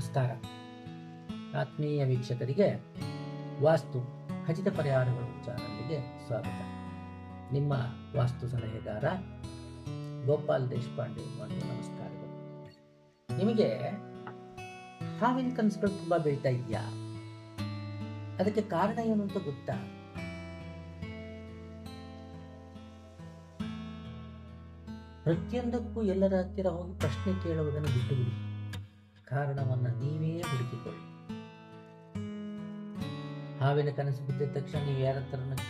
ನಮಸ್ಕಾರ. ಆತ್ಮೀಯ ವೀಕ್ಷಕರಿಗೆ ವಾಸ್ತು ಖಚಿತ ಪರಿಹಾರಗಳು ಚಾನಲ್ಗೆ ಸ್ವಾಗತ. ನಿಮ್ಮ ವಾಸ್ತು ಸಲಹೆಗಾರ ಗೋಪಾಲ್ ದೇಶಪಾಂಡೆ ಒಂದು ನಮಸ್ಕಾರಗಳು. ನಿಮಗೆ ಹಾವಿನ ಕನಸುಗಳು ತುಂಬ ಬೀಳ್ತಾ ಇದೆಯಾ? ಅದಕ್ಕೆ ಕಾರಣ ಏನು ಅಂತ ಗೊತ್ತಾ? ಪ್ರತಿಯೊಂದಕ್ಕೂ ಎಲ್ಲರ ಹತ್ತಿರ ಹೋಗಿ ಪ್ರಶ್ನೆ ಕೇಳುವುದನ್ನು ಬಿಟ್ಟುಬಿಡಿ. ಕಾರಣವನ್ನ ನೀವೇ ಹುಡುಕಿಕೊಳ್ಳಿ. ಹಾವಿನ ಕನಸು ಬಿದ್ದ ತಕ್ಷಣ ನೀವು ಯಾರ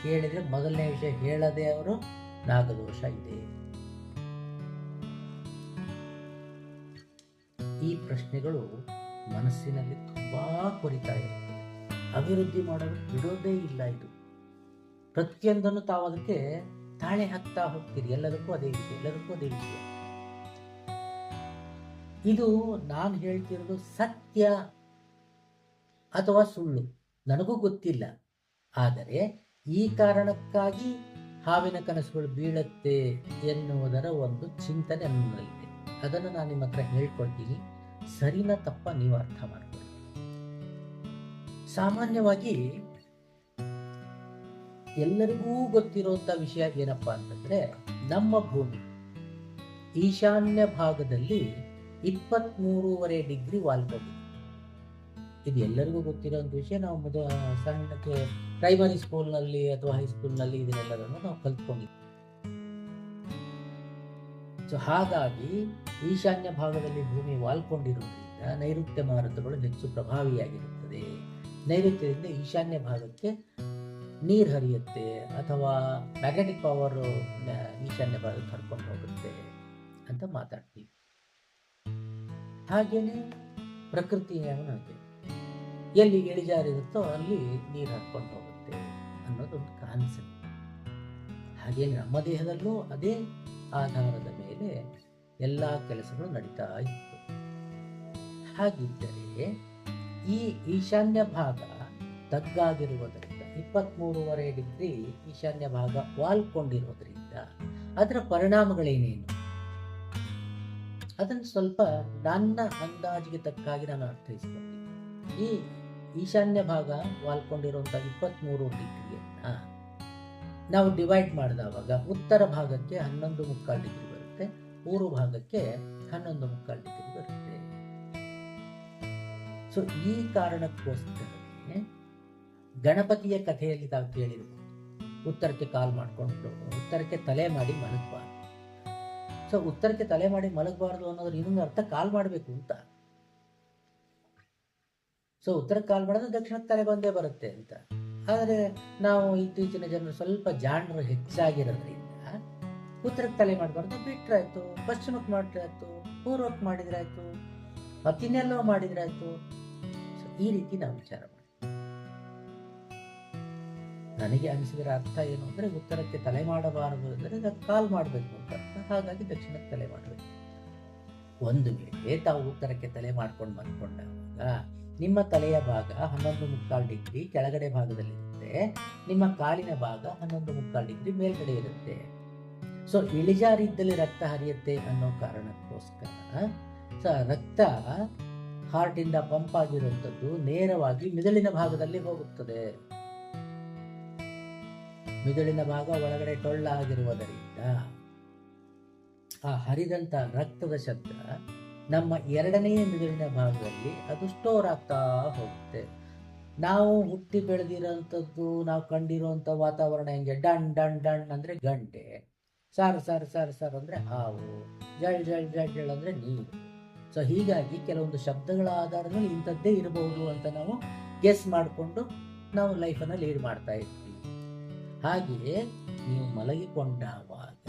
ಕೇಳಿದ್ರೆ ಮೊದಲನೇ ವಿಷಯ ಹೇಳದೆ ಅವರು ನಾಗದೋಷ ಇದೆ. ಈ ಪ್ರಶ್ನೆಗಳು ಮನಸ್ಸಿನಲ್ಲಿ ತುಂಬಾ ಕೊರಿತಾ ಇದೆ ಅಭಿವೃದ್ಧಿ ಮಾಡಲು ಬಿಡೋದೇ ಇಲ್ಲ ಇದು. ಪ್ರತಿಯೊಂದನ್ನು ತಾವು ಅದಕ್ಕೆ ತಾಳೆ ಹಾಕ್ತಾ ಹೋಗ್ತೀರಿ. ಎಲ್ಲದಕ್ಕೂ ಅದೇ ವಿಷಯ ಎಲ್ಲದಕ್ಕೂ ಅದೇ ವಿಷಯ ಇದು ನಾನು ಹೇಳ್ತಿರೋದು ಸತ್ಯ ಅಥವಾ ಸುಳ್ಳು. ನನಗೂ ಗೊತ್ತಿಲ್ಲ. ಆದರೆ ಈ ಕಾರಣಕ್ಕಾಗಿ ಹಾವಿನ ಕನಸುಗಳು ಬೀಳತ್ತೆ ಎನ್ನುವುದರ ಒಂದು ಚಿಂತನೆ ನನ್ನಲ್ಲಿದೆ. ಅದನ್ನು ನಾನು ನಿಮ್ಮ ಹತ್ರ ಹೇಳ್ಕೊಳ್ತೀನಿ. ಸರಿನ ತಪ್ಪ ನೀವು ಅರ್ಥ ಮಾಡ್ಕೊಳ್ಳಿ. ಸಾಮಾನ್ಯವಾಗಿ ಎಲ್ಲರಿಗೂ ಗೊತ್ತಿರುವಂತ ವಿಷಯ ಏನಪ್ಪಾ ಅಂತಂದ್ರೆ ನಮ್ಮ ಭೂಮಿ, ಈಶಾನ್ಯ ಭಾಗದಲ್ಲಿ ಇಪ್ಪತ್ಮೂರುವರೆ ಡಿಗ್ರಿ ವಾಲ್ಕೊಂಡಿದೆ ಇದು ಎಲ್ಲರಿಗೂ ಒಂದು ವಿಷಯ, ನಾವು ಮೊದ ಸಣ್ಣಕ್ಕೆ ಪ್ರೈಮರಿ ಸ್ಕೂಲ್ನಲ್ಲಿ ಅಥವಾ ಹೈಸ್ಕೂಲ್ನಲ್ಲಿ ಇದನ್ನೆಲ್ಲದನ್ನು ನಾವು ಕಲ್ತ್ಕೊಂಡಿದ್ವಿ. ಸೊ ಹಾಗಾಗಿ ಈಶಾನ್ಯ ಭಾಗದಲ್ಲಿ ಭೂಮಿ ವಾಲ್ಕೊಂಡಿರುವುದರಿಂದ ನೈಋತ್ಯ ಮಾರುತಗಳು ಹೆಚ್ಚು ಪ್ರಭಾವಿಯಾಗಿರುತ್ತದೆ. ನೈಋತ್ಯದಿಂದ ಈಶಾನ್ಯ ಭಾಗಕ್ಕೆ ನೀರು ಹರಿಯುತ್ತೆ ಅಥವಾ ಮ್ಯಾಗ್ನೆಟಿಕ್ ಪವರ್ ಈಶಾನ್ಯ ಭಾಗಕ್ಕೆ ಹರ್ಕೊಂಡು ಹೋಗುತ್ತೆ ಅಂತ ಮಾತಾಡ್ತೀವಿ. ಹಾಗೇನೆ ಪ್ರಕೃತಿ ಹಾಗೆ ಎಲ್ಲಿ ಇಳಿಜಾರಿರುತ್ತೋ ಅಲ್ಲಿ ನೀರು ಹಾಕ್ಕೊಂಡು ಹೋಗುತ್ತೆ ಅನ್ನೋದೊಂದು ಕಾನ್ಸೆಪ್ಟ್ ಹಾಗೆ ನಮ್ಮ ದೇಹದಲ್ಲೂ ಅದೇ ಆಧಾರದ ಮೇಲೆ ಎಲ್ಲ ಕೆಲಸಗಳು ನಡೀತಾ ಇತ್ತು. ಹಾಗಿದ್ದರೆ ಈ ಈಶಾನ್ಯ ಭಾಗ ತಗ್ಗಾಗಿರುವುದರಿಂದ ಇಪ್ಪತ್ತ್ಮೂರುವರೆ ಡಿಗ್ರಿ ಈಶಾನ್ಯ ಭಾಗ ವಾಲ್ಕೊಂಡಿರೋದ್ರಿಂದ ಅದರ ಪರಿಣಾಮಗಳೇನೇನು? ಅದನ್ನು ಸ್ವಲ್ಪ ನನ್ನ ಅಂದಾಜಿಗೆ ತಕ್ಕಾಗಿ ನಾನು ಅರ್ಥೈಸ್ಕೊಂಡೆ ಈ ಈಶಾನ್ಯ ಭಾಗ ವಾಲ್ಕೊಂಡಿರುವಂಥ ಇಪ್ಪತ್ತ್ಮೂರು ಡಿಗ್ರಿಯನ್ನ ನಾವು ಡಿವೈಡ್ ಮಾಡಿದವಾಗ ಉತ್ತರ ಭಾಗಕ್ಕೆ ಹನ್ನೊಂದು ಮುಕ್ಕಾಲು ಡಿಗ್ರಿ ಬರುತ್ತೆ, ಪೂರ್ವ ಭಾಗಕ್ಕೆ ಹನ್ನೊಂದು ಮುಕ್ಕಾಲು ಡಿಗ್ರಿ ಬರುತ್ತೆ. ಸೊ ಈ ಕಾರಣಕ್ಕೋಸ್ಕರ ಗಣಪತಿಯ ಕಥೆಯಲ್ಲಿ ನಾವು ಕೇಳಿರ್ಬೋದು. ಉತ್ತರಕ್ಕೆ ಕಾಲ್ ಮಾಡಿಕೊಂಡು ಉತ್ತರಕ್ಕೆ ತಲೆ ಮಾಡಿ ಮಲಗಬಾರ್ದು ಸೊ ಉತ್ತರಕ್ಕೆ ತಲೆ ಮಾಡಿ ಮಲಗಬಾರ್ದು ಅನ್ನೋದ್ರ ಇನ್ನೊಂದು ಅರ್ಥ ಕಾಲ್ ಮಾಡಬೇಕು ಅಂತ. ಸೊ ಉತ್ತರಕ್ಕೆ ಕಾಲ್ ಮಾಡಿದ್ರೆ ದಕ್ಷಿಣಕ್ಕೆ ತಲೆ ಬಂದೇ ಬರುತ್ತೆ ಅಂತ. ಆದರೆ ನಾವು ಇತ್ತೀಚಿನ ಜನರು ಸ್ವಲ್ಪ ಜಾಣರು ಹೆಚ್ಚಾಗಿರೋದ್ರಿಂದ ಉತ್ತರಕ್ಕೆ ತಲೆ ಮಾಡಬಾರ್ದು. ಬಿಟ್ರಾಯ್ತು ಪಶ್ಚಿಮಕ್ಕೆ ಮಾಡಿದ್ರಾಯ್ತು ಪೂರ್ವಕ್ಕೆ ಮಾಡಿದ್ರಾಯ್ತು ಮತ್ತಿನ್ನೆಲ್ಲೋ ಮಾಡಿದ್ರಾಯ್ತು ಸೊ ಈ ರೀತಿ ನಾವು ವಿಚಾರ ನನಗೆ ಅನಿಸಿದರ ಅರ್ಥ ಏನು ಅಂದರೆ ಉತ್ತರಕ್ಕೆ ತಲೆ ಮಾಡಬಾರದು ಅಂದರೆ ಅದಕ್ಕೆ ಕಾಲ್ ಮಾಡಬೇಕು ಅಂತ ಹಾಗಾಗಿ ದಕ್ಷಿಣಕ್ಕೆ ತಲೆ ಮಾಡಬೇಕು. ಒಂದು ವೇಳೆ ತಾವು ಉತ್ತರಕ್ಕೆ ತಲೆ ಮಾಡ್ಕೊಂಡು ಬಂದ್ಕೊಂಡಾಗ ನಿಮ್ಮ ತಲೆಯ ಭಾಗ ಹನ್ನೊಂದು ಮುಕ್ಕಾಲು ಡಿಗ್ರಿ ಕೆಳಗಡೆ ಭಾಗದಲ್ಲಿರುತ್ತೆ. ನಿಮ್ಮ ಕಾಲಿನ ಭಾಗ ಹನ್ನೊಂದು ಮುಕ್ಕಾಲು ಡಿಗ್ರಿ ಮೇಲ್ಗಡೆ ಇರುತ್ತೆ. ಸೊ ಇಳಿಜಾರಿದ್ದಲ್ಲಿ ರಕ್ತ ಹರಿಯುತ್ತೆ ಅನ್ನೋ ಕಾರಣಕ್ಕೋಸ್ಕರ, ಸೊ ರಕ್ತ ಹಾರ್ಟಿಂದ ಪಂಪ್ ಆಗಿರುವಂಥದ್ದು ನೇರವಾಗಿ ಮಿದುಳಿನ ಭಾಗದಲ್ಲಿ ಹೋಗುತ್ತದೆ. ಮಿದುಳಿನ ಭಾಗ ಒಳಗಡೆ ಟೊಳ್ಳ ಆಗಿರುವುದರಿಂದ ಆ ಹರಿದಂತ ರಕ್ತದ ಶಬ್ದ ನಮ್ಮ ಎರಡನೆಯ ಮಿದುಳಿನ ಭಾಗದಲ್ಲಿ ಅದು ಸ್ಟೋರ್ ಆಗ್ತಾ ಹೋಗುತ್ತೆ. ನಾವು ಹುಟ್ಟಿ ಬೆಳೆದಿರೋಂಥದ್ದು, ನಾವು ಕಂಡಿರುವಂಥ ವಾತಾವರಣ ಹೆಂಗೆ? ಡಣ್ ಡಣ್ ಡಣ್ ಅಂದರೆ ಗಂಟೆ. ಸಾರ್ ಸಾರ್ ಸಾರ್ ಸಾರ್ ಅಂದರೆ ಹಾವು. ಜಳ್ ಜಳ್ ಜಳ್ ಜಳ್ ಅಂದರೆ ನೀರು. ಸೊ ಹೀಗಾಗಿ ಕೆಲವೊಂದು ಶಬ್ದಗಳ ಆಧಾರದಲ್ಲಿ ಇಂಥದ್ದೇ ಇರಬಹುದು ಅಂತ ನಾವು ಗೆಸ್ ಮಾಡಿಕೊಂಡು ನಾವು ಲೈಫನ್ನು ಲೀಡ್ ಮಾಡ್ತಾ ಇರ್ತೀವಿ ಹಾಗೆಯೇ ನೀವು ಮಲಗಿಕೊಂಡಾವಾಗ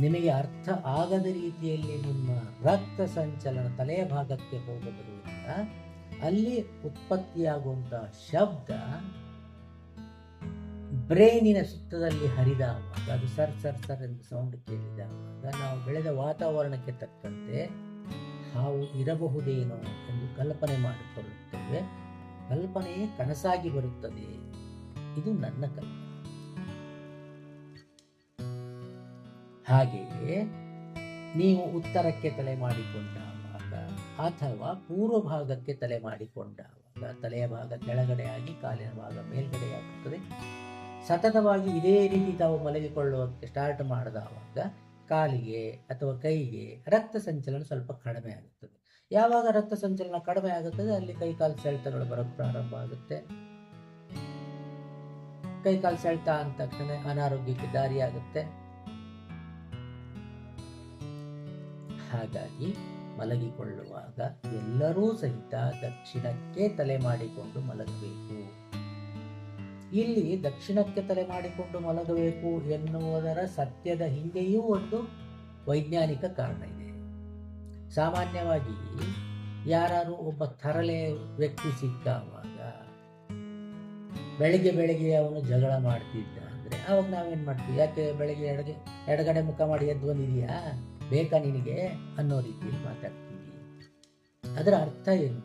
ನಿಮಗೆ ಅರ್ಥ ಆಗದ ರೀತಿಯಲ್ಲಿ ನಿಮ್ಮ ರಕ್ತ ಸಂಚಲನ ತಲೆಯ ಭಾಗಕ್ಕೆ ಹೋಗಬರುವುದರಿಂದ ಅಲ್ಲಿ ಉತ್ಪತ್ತಿಯಾಗುವಂತಹ ಶಬ್ದ ಬ್ರೈನಿನ ಸುತ್ತದಲ್ಲಿ ಹರಿದಾಗ ಅದು ಸರ್ ಸರ್ ಸರ್ ಎಂದು ಸೌಂಡ್ ಕೇಳಿದಾಗ ನಾವು ಬೆಳೆದ ವಾತಾವರಣಕ್ಕೆ ತಕ್ಕಂತೆ ಹಾವು ಇರಬಹುದೇನೋ ಎಂದು ಕಲ್ಪನೆ ಮಾಡಿಕೊಳ್ಳುತ್ತೇವೆ. ಕಲ್ಪನೆಯೇ ಕನಸಾಗಿ ಬರುತ್ತದೆ. ಇದು ನನ್ನ ಕಲ್ಪನೆ ಹಾಗೆಯೇ ನೀವು ಉತ್ತರಕ್ಕೆ ತಲೆ ಮಾಡಿಕೊಂಡಾಗ ಅಥವಾ ಪೂರ್ವ ಭಾಗಕ್ಕೆ ತಲೆ ಮಾಡಿಕೊಂಡಾಗ ತಲೆಯ ಭಾಗ ಕೆಳಗಡೆಯಾಗಿ ಕಾಲಿನ ಭಾಗ ಮೇಲ್ಗಡೆಯಾಗುತ್ತದೆ ಸತತವಾಗಿ ಇದೇ ರೀತಿ ತಾವು ಮಲಗಿಕೊಳ್ಳುವಕ್ಕೆ ಸ್ಟಾರ್ಟ್ ಮಾಡಿದವಾಗ ಕಾಲಿಗೆ ಅಥವಾ ಕೈಗೆ ರಕ್ತ ಸಂಚಲನ ಸ್ವಲ್ಪ ಕಡಿಮೆ ಆಗುತ್ತದೆ. ಯಾವಾಗ ರಕ್ತ ಸಂಚಲನ ಕಡಿಮೆ ಆಗುತ್ತದೆ, ಅಲ್ಲಿ ಕೈ ಕಾಲು ಸೆಳೆತಗಳು ಬರೋಕ್ಕೆ ಪ್ರಾರಂಭ ಆಗುತ್ತೆ. ಕೈಕಾಲು ಸೆಳೆತ ಅಂದ ತಕ್ಷಣ ಅನಾರೋಗ್ಯಕ್ಕೆ ದಾರಿಯಾಗುತ್ತೆ. ಹಾಗಾಗಿ ಮಲಗಿಕೊಳ್ಳುವಾಗ ಎಲ್ಲರೂ ಸಹಿತ ದಕ್ಷಿಣಕ್ಕೆ ತಲೆ ಮಾಡಿಕೊಂಡು ಮಲಗಬೇಕು. ಇಲ್ಲಿ ದಕ್ಷಿಣಕ್ಕೆ ತಲೆ ಮಾಡಿಕೊಂಡು ಮಲಗಬೇಕು ಎನ್ನುವುದರ ಸತ್ಯದ ಹಿಂದೆಯೂ ಒಂದು ವೈಜ್ಞಾನಿಕ ಕಾರಣ ಇದೆ. ಸಾಮಾನ್ಯವಾಗಿ ಯಾರು ಒಬ್ಬ ತರಲೆ ವ್ಯಕ್ತಿ ಸಿಕ್ಕಾವಾಗ ಬೆಳಿಗ್ಗೆ ಬೆಳಿಗ್ಗೆ ಅವನು ಜಗಳ ಮಾಡ್ತಿದ್ದ ಅಂದರೆ ಅವಾಗ ನಾವೇನು ಮಾಡ್ತೀವಿ? ಯಾಕೆ ಬೆಳಿಗ್ಗೆ ಎಡಗೆ ಎಡಗಡೆ ಮುಖ ಮಾಡಿ ಎದ್ದು ಬಂದಿದೆಯಾ? ಬೇಕಾ ನಿನಗೆ? ಅನ್ನೋ ರೀತಿಯಲ್ಲಿ ಮಾತಾಡ್ತೀವಿ ಅದರ ಅರ್ಥ ಏನು?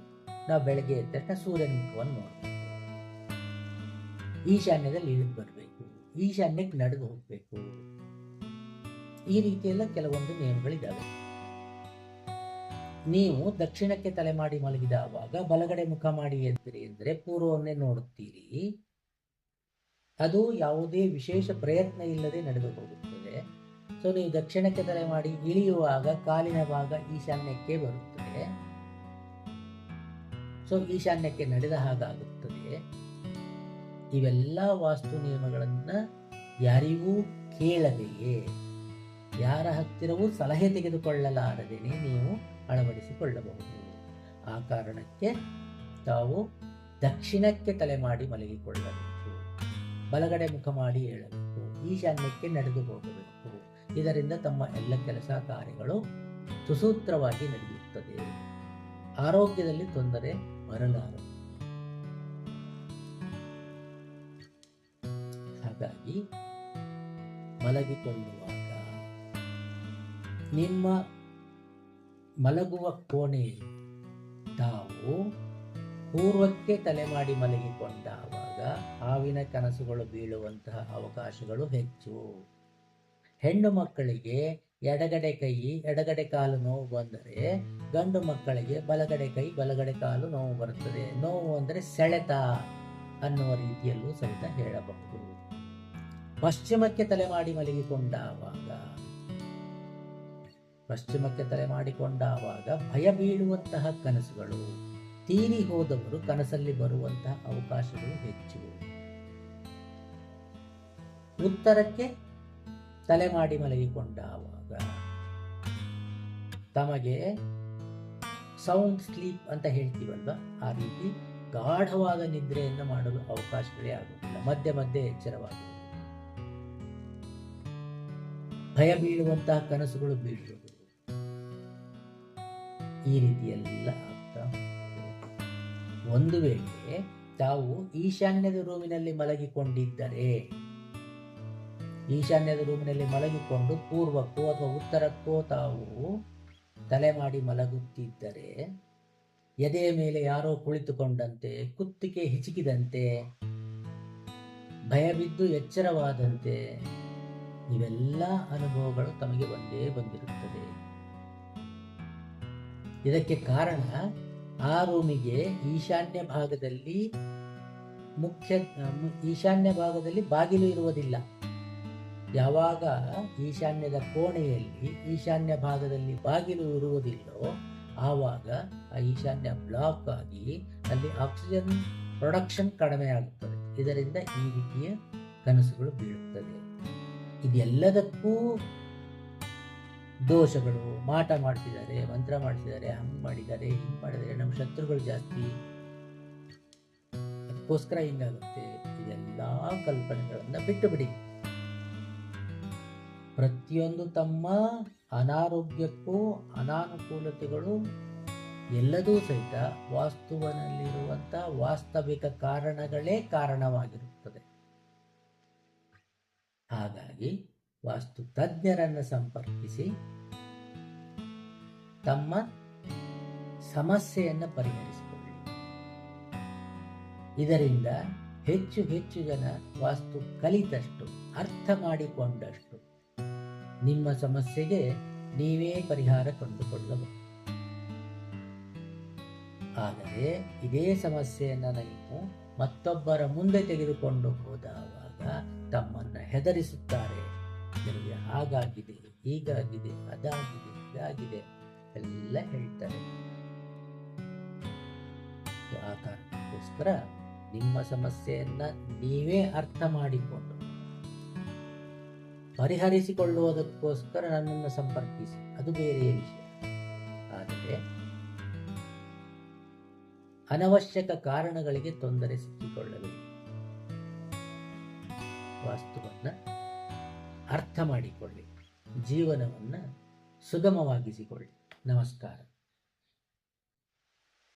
ನಾವು ಬೆಳಗ್ಗೆ ಎದ್ದ ತಕ್ಷಣ ಸೂರ್ಯನ ಮುಖವನ್ನು ನೋಡಬೇಕು. ಈಶಾನ್ಯದಲ್ಲಿ ಇಳಿದು ಬರಬೇಕು. ಈಶಾನ್ಯಕ್ಕೆ ನಡೆದು ಹೋಗಬೇಕು. ಈ ರೀತಿಯೆಲ್ಲ ಕೆಲವೊಂದು ನಿಯಮಗಳಿದ್ದಾವೆ ನೀವು ದಕ್ಷಿಣಕ್ಕೆ ತಲೆ ಮಾಡಿ ಮಲಗಿದವಾಗ ಬಲಗಡೆ ಮುಖ ಮಾಡಿ ಎದ್ದಿರಿ ಅಂದರೆ ಪೂರ್ವವನ್ನೇ ನೋಡುತ್ತೀರಿ. ಅದು ಯಾವುದೇ ವಿಶೇಷ ಪ್ರಯತ್ನ ಇಲ್ಲದೆ ನಡೆದು ಹೋಗುತ್ತದೆ. ಸೊ, ನೀವು ದಕ್ಷಿಣಕ್ಕೆ ತಲೆ ಮಾಡಿ ಇಳಿಯುವಾಗ ಕಾಲಿನ ಭಾಗ ಈಶಾನ್ಯಕ್ಕೆ ಬರುತ್ತದೆ. ಸೊ, ಈಶಾನ್ಯಕ್ಕೆ ನಡೆದ ಹಾಗಾಗುತ್ತದೆ. ಇವೆಲ್ಲ ವಾಸ್ತು ನಿಯಮಗಳನ್ನ ಯಾರಿಗೂ ಕೇಳದೆಯೇ? ಯಾರ ಹತ್ತಿರವೂ ಸಲಹೆ ತೆಗೆದುಕೊಳ್ಳಲಾರದೇನೆ ನೀವು ಅಳವಡಿಸಿಕೊಳ್ಳಬಹುದು. ಆ ಕಾರಣಕ್ಕೆ ತಾವು ದಕ್ಷಿಣಕ್ಕೆ ತಲೆ ಮಾಡಿ ಮಲಗಿಕೊಳ್ಳಬೇಕು. ಬಲಗಡೆ ಮುಖ ಮಾಡಿ ಹೇಳಬೇಕು. ಈಶಾನ್ಯಕ್ಕೆ ನಡೆದು ಹೋಗಬೇಕು. ಇದರಿಂದ ತಮ್ಮ ಎಲ್ಲ ಕೆಲಸ ಕಾರ್ಯಗಳು ಸುಸೂತ್ರವಾಗಿ ನಡೆಯುತ್ತದೆ. ಆರೋಗ್ಯದಲ್ಲಿ ತೊಂದರೆ ಬರಲಾರದು ಹಾಗಾಗಿ ಮಲಗಿಕೊಳ್ಳುವಾಗ ನಿಮ್ಮ ಮಲಗುವ ಕೋಣೆಯಲ್ಲಿ ತಾವು ಪೂರ್ವಕ್ಕೆ ತಲೆ ಮಾಡಿ ಮಲಗಿಕೊಂಡಾಗ ಹಾವಿನ ಕನಸುಗಳು ಬೀಳುವಂತಹ ಅವಕಾಶಗಳು ಹೆಚ್ಚು. ಹೆಣ್ಣು ಮಕ್ಕಳಿಗೆ ಎಡಗಡೆ ಕೈ, ಎಡಗಡೆ ಕಾಲು ನೋವು ಬಂದರೆ ಗಂಡು ಮಕ್ಕಳಿಗೆ ಬಲಗಡೆ ಕೈ, ಬಲಗಡೆ ಕಾಲು ನೋವು ಬರುತ್ತದೆ. ನೋವು ಅಂದರೆ ಸೆಳೆತ ಅನ್ನುವ ರೀತಿಯಲ್ಲೂ ಸಹಿತ ಹೇಳಬಹುದು. ಪಶ್ಚಿಮಕ್ಕೆ ತಲೆ ಮಾಡಿ ಮಲಗಿಕೊಂಡಾವಾಗ, ಪಶ್ಚಿಮಕ್ಕೆ ತಲೆ ಮಾಡಿಕೊಂಡಾಗ ಭಯ ಬೀಳುವಂತಹ ಕನಸುಗಳು. ತೀರಿ ಹೋದವರು ಕನಸಲ್ಲಿ ಬರುವಂತಹ ಅವಕಾಶಗಳು ಹೆಚ್ಚು ಉತ್ತರಕ್ಕೆ ತಲೆ ಮಾಡಿ ಮಲಗಿಕೊಂಡಾಗ ತಮಗೆ ಸೌಂಡ್ ಸ್ಲೀಪ್ ಅಂತ ಹೇಳ್ತೀವಲ್ವ? ಆ ರೀತಿ ಗಾಢವಾದ ನಿದ್ರೆಯನ್ನು ಮಾಡಲು ಅವಕಾಶಗಳೇ ಆಗುತ್ತಿಲ್ಲ ಮಧ್ಯೆ ಮಧ್ಯೆ ಎಚ್ಚರವಾಗುವುದು. ಭಯ ಬೀಳುವಂತಹ ಕನಸುಗಳು ಬೀಳುವುದು. ಈ ರೀತಿಯೆಲ್ಲ ಒಂದು ವೇಳೆ ತಾವು ಈಶಾನ್ಯದ ರೂಮಿನಲ್ಲಿ ಮಲಗಿಕೊಂಡಿದ್ದರೆ, ಈಶಾನ್ಯದ ರೂಮಿನಲ್ಲಿ ಮಲಗಿಕೊಂಡು ಪೂರ್ವಕ್ಕೋ ಅಥವಾ ಉತ್ತರಕ್ಕೋ ತಾವು ತಲೆ ಮಾಡಿ ಮಲಗುತ್ತಿದ್ದರೆ, ಎದೆಯ ಮೇಲೆ ಯಾರೋ ಕುಳಿತುಕೊಂಡಂತೆ, ಕುತ್ತಿಗೆ ಹಿಚಕಿದಂತೆ ಭಯಬಿದ್ದು ಎಚ್ಚರವಾದಂತೆ ಇವೆಲ್ಲ ಅನುಭವಗಳು ತಮಗೆ ಒಂದೇ ಬಂದಿರುತ್ತದೆ. ಇದಕ್ಕೆ ಕಾರಣ ಆ ರೂಮಿಗೆ ಈಶಾನ್ಯ ಭಾಗದಲ್ಲಿ ಮುಖ್ಯ, ಈಶಾನ್ಯ ಭಾಗದಲ್ಲಿ ಬಾಗಿಲು ಇರುವುದಿಲ್ಲ. ಯಾವಾಗ ಈಶಾನ್ಯದ ಕೋಣೆಯಲ್ಲಿ ಈಶಾನ್ಯ ಭಾಗದಲ್ಲಿ ಬಾಗಿಲು ಇರುವುದಿಲ್ಲೋ ಆವಾಗ ಆ ಈಶಾನ್ಯ ಬ್ಲಾಕ್ ಆಗಿ ಅಲ್ಲಿ ಆಕ್ಸಿಜನ್ ಪ್ರೊಡಕ್ಷನ್ ಕಡಿಮೆ ಆಗುತ್ತದೆ. ಇದರಿಂದ ಈ ರೀತಿಯ ಕನಸುಗಳು ಬೀಳುತ್ತದೆ ಇದೆಲ್ಲದಕ್ಕೂ ದೋಷಗಳು, ಮಾಟ ಮಾಡ್ತಿದ್ದಾರೆ, ಮಂತ್ರ ಮಾಡ್ತಿದ್ದಾರೆ, ಹಂಗೆ ಮಾಡಿದ್ದಾರೆ, ಹಿಂಗೆ ಮಾಡಿದರೆ ನಮ್ಮ ಶತ್ರುಗಳು ಜಾಸ್ತಿ. ಅದಕ್ಕೋಸ್ಕರ ಹಿಂಗಾಗುತ್ತೆ ಇದೆಲ್ಲ ಕಲ್ಪನೆಗಳನ್ನು ಬಿಟ್ಟು ಬಿಡಿ ಪ್ರತಿಯೊಂದು ತಮ್ಮ ಅನಾರೋಗ್ಯಕ್ಕೂ ಅನಾನುಕೂಲತೆಗಳು ಎಲ್ಲದೂ ಸಹಿತ ವಾಸ್ತುವನಲ್ಲಿರುವಂಥ ವಾಸ್ತವಿಕ ಕಾರಣಗಳೇ ಕಾರಣವಾಗಿರುತ್ತದೆ. ಹಾಗಾಗಿ ವಾಸ್ತು ತಜ್ಞರನ್ನು ಸಂಪರ್ಕಿಸಿ ತಮ್ಮ ಸಮಸ್ಯೆಯನ್ನು ಪರಿಹರಿಸಿಕೊಳ್ಳಿ. ಇದರಿಂದ ಹೆಚ್ಚು ಹೆಚ್ಚು ಜನ ವಾಸ್ತು ಕಲಿತಷ್ಟು, ಅರ್ಥ ಮಾಡಿಕೊಂಡಷ್ಟು ನಿಮ್ಮ ಸಮಸ್ಯೆಗೆ ನೀವೇ ಪರಿಹಾರ ಕಂಡುಕೊಳ್ಳಬಹುದು. ಆದರೆ ಇದೇ ಸಮಸ್ಯೆಯನ್ನು ನೀವು ಮತ್ತೊಬ್ಬರ ಮುಂದೆ ತೆಗೆದುಕೊಂಡು ಹೋದಾಗ ತಮ್ಮನ್ನು ಹೆದರಿಸುತ್ತಾರೆ. ಹಾಗಾಗಿದೆ, ಹೀಗಾಗಿದೆ, ಅದಾಗಿದೆ, ಇದಾಗಿದೆ ಎಲ್ಲ ಹೇಳ್ತಾರೆ. ಆ ಕಾರಣಕ್ಕೋಸ್ಕರ ನಿಮ್ಮ ಸಮಸ್ಯೆಯನ್ನ ನೀವೇ ಅರ್ಥ ಮಾಡಿಕೊಂಡು ಪರಿಹರಿಸಿಕೊಳ್ಳುವುದಕ್ಕೋಸ್ಕರ ನನ್ನನ್ನು ಸಂಪರ್ಕಿಸಿ. ಅದು ಬೇರೆ ವಿಷಯ. ಆದರೆ ಅನವಶ್ಯಕ ಕಾರಣಗಳಿಗೆ ತೊಂದರೆ ಸಿಕ್ಕಿಕೊಳ್ಳಬೇಕು ವಾಸ್ತುವನ್ನ ಅರ್ಥ ಮಾಡಿಕೊಳ್ಳಿ. ಜೀವನವನ್ನು ಸುಗಮವಾಗಿಸಿಕೊಳ್ಳಿ. ನಮಸ್ಕಾರ.